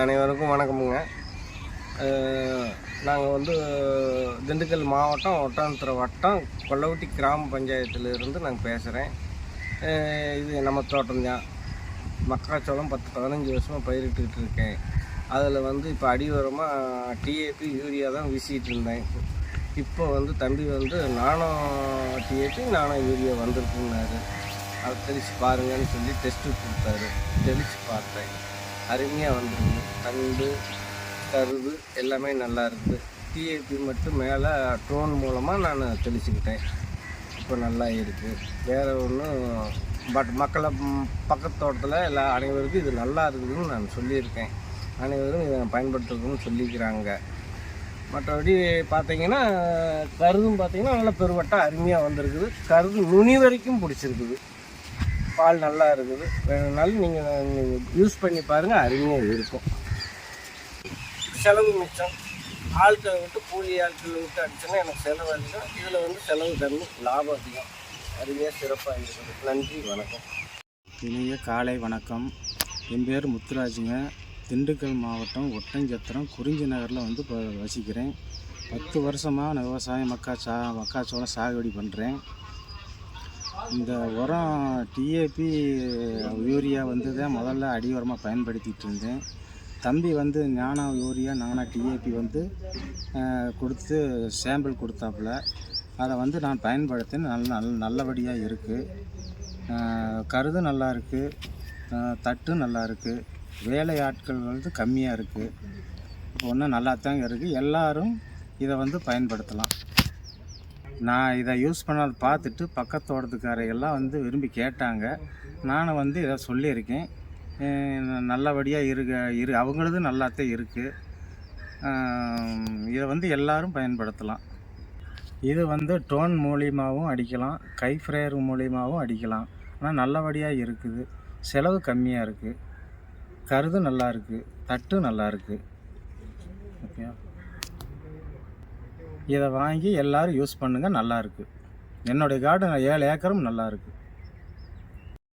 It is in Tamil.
அனைவருக்கும் வணக்கமுங்க. நாங்கள் வந்து திண்டுக்கல் மாவட்டம் ஒட்டாந்துறை வட்டம் கொல்லவட்டி கிராம பஞ்சாயத்துலேருந்து நாங்கள் பேசுகிறேன் இது நம்ம தோட்டம்தான் மக்காச்சோளம் பத்து பதினஞ்சு வருஷமாக பயிரிட்டுக்கிட்டு இருக்கேன். அதில் வந்து இப்போ அடிவரமாக டிஏபி யூரியா தான் வீசிகிட்டு இருந்தேன். இப்போ வந்து தம்பி வந்து நானோ டிஏபி நானோ யூரியா வந்திருக்குன்னாரு. அதை தெளித்து பாருங்கன்னு சொல்லி டெஸ்ட்டு கொடுத்தாரு. தெளித்து பார்த்தேன். அருமையாக வந்துருக்கு தண்டு கருது எல்லாமே நல்லா இருக்குது டிஏபி மட்டும் மேலே ட்ரோன் மூலமாக நான் தெளிச்சுக்கிட்டேன். இப்போ நல்லா இருக்குது வேறு ஒன்றும் பட் மக்களை பக்கத்தோட்டத்தில் பக்கத்து தோட்டத்தில் எல்லா அனைவருக்கும் இது நல்லா இருக்குதுன்னு நான் சொல்லியிருக்கேன். அனைவரும் இதை பயன்படுத்துறதுன்னு சொல்லிக்கிறாங்க. மற்றபடி பார்த்தீங்கன்னா கருதும் பார்த்தீங்கன்னா நல்லா பெருவட்டாக அருமையாக வந்திருக்குது. கருது நுனி வரைக்கும் பிடிச்சிருக்குது. பால் நல்லா இருக்குது. வேணும்னாலும் நீங்கள் யூஸ் பண்ணி பாருங்கள் அருமையாக இருக்கும். செலவு மிச்சம். ஆட்களை விட்டு கூலி ஆட்களை விட்டு அடிச்சோன்னா எனக்கு செலவு அதிகம். இதில் வந்து செலவு கம்மி லாபம் அதிகம். அருமையாக சிறப்பாக இருக்குது. நன்றி வணக்கம். இனிய காலை வணக்கம். என் பேர் முத்துராஜுங்க. திண்டுக்கல் மாவட்டம் ஒட்டஞ்சத்திரம் குறிஞ்சி நகரில் வந்து இப்போ வசிக்கிறேன். பத்து வருஷமாக நான் விவசாயம் மக்கா சா மக்காச்சோளம் சாகுபடி பண்ணுறேன் இந்த உரம் டிஏபி யூரியா வந்து தான் முதல்ல அடி உரமாக பயன்படுத்திகிட்டு இருந்தேன். தம்பி வந்து ஞானா யூரியா நானா டிஏபி வந்து கொடுத்து சாம்பிள் கொடுத்தாப்புல. அதை வந்து நான் பயன்படுத்தினேன். நல்ல நல் நல்லபடியாக இருக்குது கருது நல்லா இருக்குது தட்டு நல்லா இருக்குது வேலை ஆட்கள் வந்து கம்மியாக இருக்குது ஒன்றும் நல்லா தாங்க இருக்குது எல்லோரும் இதை வந்து பயன்படுத்தலாம். நான் இதை யூஸ் பண்ணாத பார்த்துட்டு பக்கத்தோட்டத்துக்காரையெல்லாம் வந்து விரும்பி கேட்டாங்க. நானும் வந்து இதை சொல்லியிருக்கேன். நல்லபடியாக இருக்க இரு அவங்களது நல்லாத்தே இருக்குது இதை வந்து எல்லாரும் பயன்படுத்தலாம். இது வந்து டோன் மூலியமாகவும் அடிக்கலாம். கை ஃப்ரேயர் மூலியமாகவும் அடிக்கலாம். ஆனால் நல்லபடியாக இருக்குது. செலவு கம்மியாக இருக்குது கருது நல்லா இருக்குது தட்டு நல்லா இருக்குது ஓகே இதை வாங்கி எல்லோரும் யூஸ் பண்ணுங்கள் நல்லாயிருக்கு என்னுடைய கார்டன் ஏழு ஏக்கரும் நல்லாயிருக்கு